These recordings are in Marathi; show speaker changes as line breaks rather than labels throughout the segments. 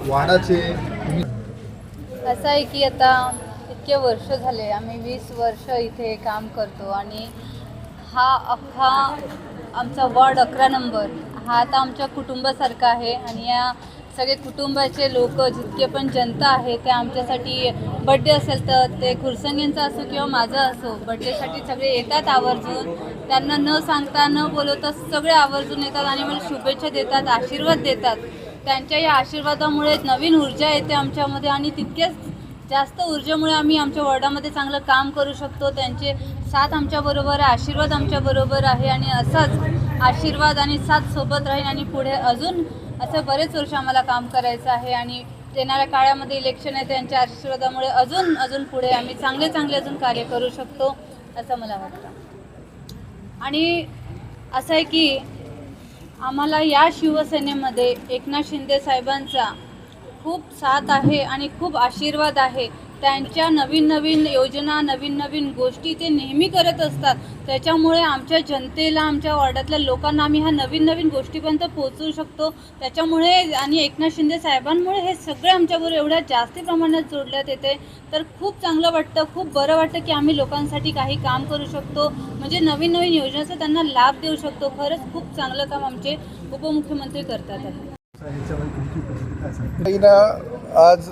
वाडाचे
असं आहे की आता इतके वर्ष झाले आम्ही वीस वर्ष इथे काम करतो आणि हा अख्खा आमचा वॉर्ड अकरा नंबर हा आता आमच्या कुटुंबासारखा आहे आणि या सगळे कुटुंबाचे लोक जितके पण जनता आहे ते आमच्यासाठी बड्डे असेल तर ते खुरसंगेंचा असो किंवा माझा असो बड्डेसाठी सगळे येतात आवर्जून. त्यांना न सांगता न बोलवता सगळे आवर्जून येतात आणि मला शुभेच्छा देतात आशीर्वाद देतात. त्यांच्या या आशीर्वादामुळे नवीन ऊर्जा येते आमच्यामध्ये आणि तितकेच जास्त ऊर्जेमुळे आम्ही आमच्या वॉर्डामध्ये चांगलं काम करू शकतो. त्यांचे साथ आमच्याबरोबर आहे आशीर्वाद आमच्याबरोबर आहे आणि असाच आशीर्वाद आणि साथ सोबत राहील आणि पुढे अजून असं बरेच वर्ष आम्हाला काम करायचं आहे आणि येणाऱ्या काळामध्ये इलेक्शन आहे त्यांच्या आशीर्वादामुळे अजून अजून पुढे आम्ही चांगले चांगले अजून कार्य करू शकतो असं मला वाटतं. आणि असं आहे की आम्हाला या शिवसेनेमध्ये एकनाथ शिंदे साहेबांचा खूप साथ आहे आणि खूप आशीर्वाद आहे. त्यांच्या नवीन नवीन योजना नवीन नवीन गोष्टी ते नेहमी करत असतात. त्याच्यामुळे आमच्या जनतेला आमच्या वॉर्डातल्या लोकांना आम्ही ह्या नवीन नवीन गोष्टीपर्यंत पोहोचवू शकतो. त्याच्यामुळे आणि एकनाथ शिंदे साहेबांमुळे हे सगळे आमच्याबरोबर एवढ्या जास्ती प्रमाणात जोडल्यात येते. तर खूप चांगलं वाटतं खूप बरं वाटतं की आम्ही लोकांसाठी काही काम करू शकतो. म्हणजे नवीन नवीन योजनेचा त्यांना लाभ देऊ शकतो. खरंच खूप चांगलं काम आमचे उपमुख्यमंत्री करतात
आज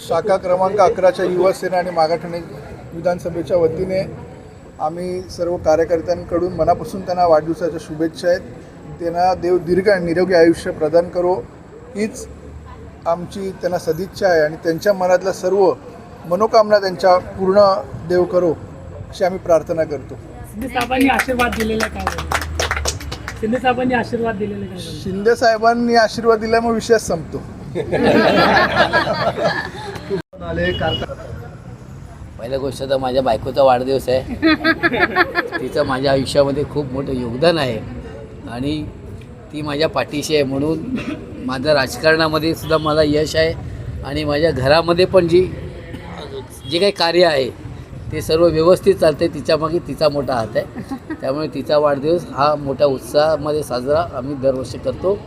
शाखा क्रमांक अकराच्या युवासेना आणि मागाठाणे विधानसभेच्या वतीने आम्ही सर्व कार्यकर्त्यांकडून मनापासून त्यांना वाढदिवसाच्या शुभेच्छा आहेत त्यांना देव दीर्घ आणि निरोगी आयुष्य प्रदान करो हीच आमची त्यांना सदिच्छा आहे आणि त्यांच्या मनातल्या सर्व मनोकामना त्यांच्या पूर्ण देव करो अशी आम्ही प्रार्थना करतो
शिंदे साहेबांनी आशीर्वाद दिलेला? शिंदे साहेबांनी आशीर्वाद दिलेला?
शिंदे साहेबांनी आशीर्वाद दिल्यामुळे विषयच संपतो आले कारखाना.
पहिल्या गोष्ट तर माझ्या बायकोचा वाढदिवस आहे. तिचं माझ्या आयुष्यामध्ये खूप मोठं योगदान आहे. आणि ती माझ्या पाठीशी आहे म्हणून माझं राजकारणामध्ये सुद्धा मला यश आहे. आणि माझ्या घरामध्ये पण जी जे काही कार्य आहे ते सर्व व्यवस्थित चालते तिच्यामागे तिचा मोठा हात आहे. त्यामुळे तिचा वाढदिवस हा मोठ्या उत्साहामध्ये साजरा आम्ही दरवर्षी करतो.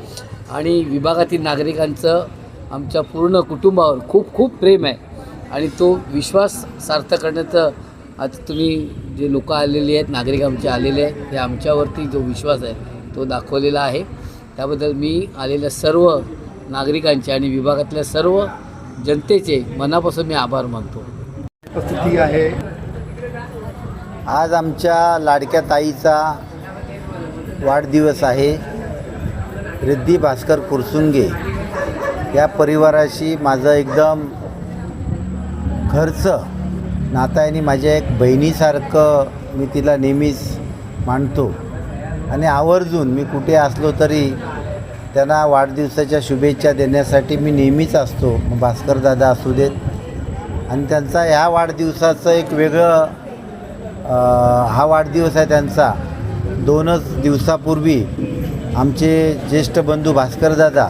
आणि विभागातील नागरिकांचं आमच्या पूर्ण कुटुंबावर खूप खूप प्रेम आहे. आणि तो विश्वास सार्थ करण्याचं आज तुम्ही जे लोक आलेली आहेत नागरिक आमचे आलेले आहेत ते आमच्यावरती जो विश्वास आहे तो दाखवलेला आहे. त्याबद्दल मी आलेल्या सर्व नागरिकांचे आणि विभागातल्या सर्व जनतेचे मनापासून मी आभार मानतो.
उपस्थिती आहे.
आज आमच्या लाडक्या ताईचा वाढदिवस आहे. रिद्धी भास्कर कुरसुंगे या परिवाराशी माझं एकदम खर्च नातं माझ्या एक बहिणीसारखं मी तिला नेहमीच मानतो. आणि आवर्जून मी कुठे असलो तरी त्यांना वाढदिवसाच्या शुभेच्छा देण्यासाठी मी नेहमीच असतो. भास्करदादा भास्कर दादा असू देत. आणि त्यांचा ह्या वाढदिवसाचं एक वेगळं हा वाढदिवस आहे त्यांचा. दोनच दिवसापूर्वी आमचे ज्येष्ठ बंधू भास्करदादा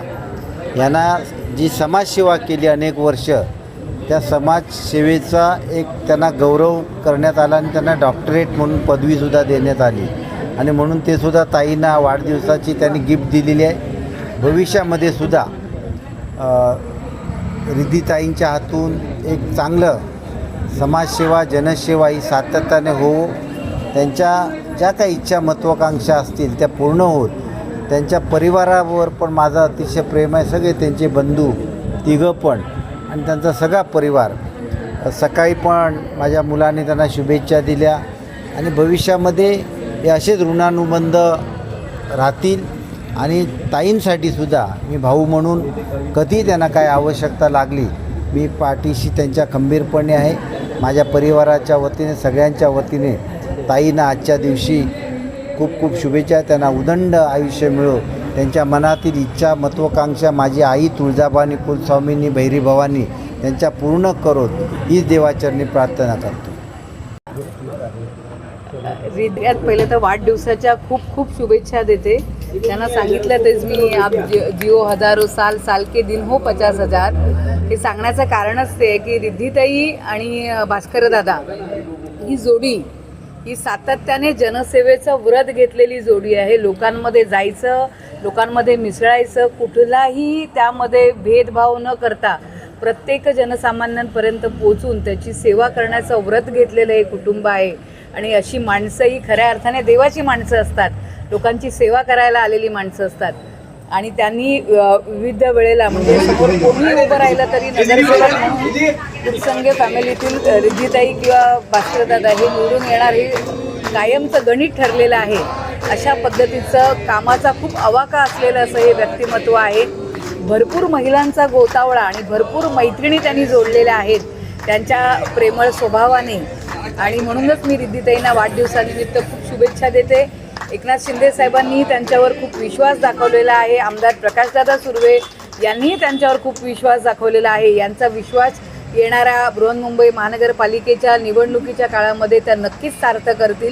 यांना जी समाजसेवा केली अनेक वर्ष त्या समाजसेवेचा एक त्यांना गौरव करण्यात आला आणि त्यांना डॉक्टरेट म्हणून पदवीसुद्धा देण्यात आली. आणि म्हणून ते सुद्धा ताईंना वाढदिवसाची त्यांनी गिफ्ट दिलेली आहे. भविष्यामध्ये सुद्धा रिद्धीताईंच्या हातून एक चांगलं समाजसेवा जनसेवा ही सातत्याने हो त्यांच्या ज्या काही इच्छा महत्त्वाकांक्षा असतील त्या पूर्ण होत. त्यांच्या परिवारावर पण माझं अतिशय प्रेम आहे. सगळे त्यांचे बंधू तिघं पण. आणि त्यांचा सगळा परिवार सकाळी पण माझ्या मुलाने त्यांना शुभेच्छा दिल्या आणि भविष्यामध्ये हे असेच ऋणानुबंध राहतील आणि ताईंसाठी सुद्धा मी भाऊ म्हणून कधी त्यांना काय आवश्यकता लागली मी पाठीशी त्यांच्या खंबीरपणे आहे. माझ्या परिवाराच्या वतीने सगळ्यांच्या वतीने ताईंना आजच्या दिवशी खूप खूप शुभेच्छा त्यांना उदंड आयुष्य मिळो. त्यांच्या मनातील इच्छा महत्त्वाकांक्षा माझी आई तुळजाभवानी कुलस्वामींनी भैरी भवानी त्यांच्या पूर्ण करोत हीच देवाचरणी प्रार्थना करतो.
हृदयात पहिले तर वाढदिवसाच्या खूप खूप शुभेच्छा देते. त्यांना सांगितलं तेच मी आप जिओ हजारो साल साल के दिन हो पचास हजार. हे सांगण्याचं कारणच ते आहे की रिद्धिताई आणि भास्कर दादा ही जोडी ही सातत्याने जनसेवेचं व्रत घेतलेली जोडी आहे. लोकांमध्ये जायचं लोकांमध्ये मिसळायचं कुठलाही त्यामध्ये भेदभाव न करता प्रत्येक जनसामान्यांपर्यंत पोचून त्याची सेवा करण्याचं व्रत घेतलेलं हे कुटुंब आहे. आणि अशी माणसं ही खऱ्या अर्थाने देवाची माणसं असतात. लोकांची सेवा करायला आलेली माणसं असतात. आणि त्यांनी विविध वेळेला म्हणजे समोर कोणी उभं राहिलं तरी नगरसेवक म्हणून उत्संगे फॅमिलीतील रिजिताई किंवा भास्करदादा हे निवडून येणार हे कायमचं गणित ठरलेलं आहे. अशा पद्धतीचं कामाचा खूप अवाका असलेलं असं हे व्यक्तिमत्व आहे. भरपूर महिलांचा गोतावळा आणि भरपूर मैत्रिणी त्यांनी जोडलेल्या आहेत. त्यांच्या प्रेमळ स्वभावाने. आणि म्हणूनच मी रिद्धिताईंना वाढदिवसानिमित्त खूप शुभेच्छा देते. एकनाथ शिंदे साहेबांनी त्यांच्यावर खूप विश्वास दाखवलेला आहे. आमदार प्रकाशदादा सुर्वे यांनीही त्यांच्यावर खूप विश्वास दाखवलेला आहे. यांचा विश्वास येणाऱ्या बृहन्मुंबई महानगरपालिकेच्या निवडणुकीच्या काळामध्ये त्या नक्कीच सार्थ करतील.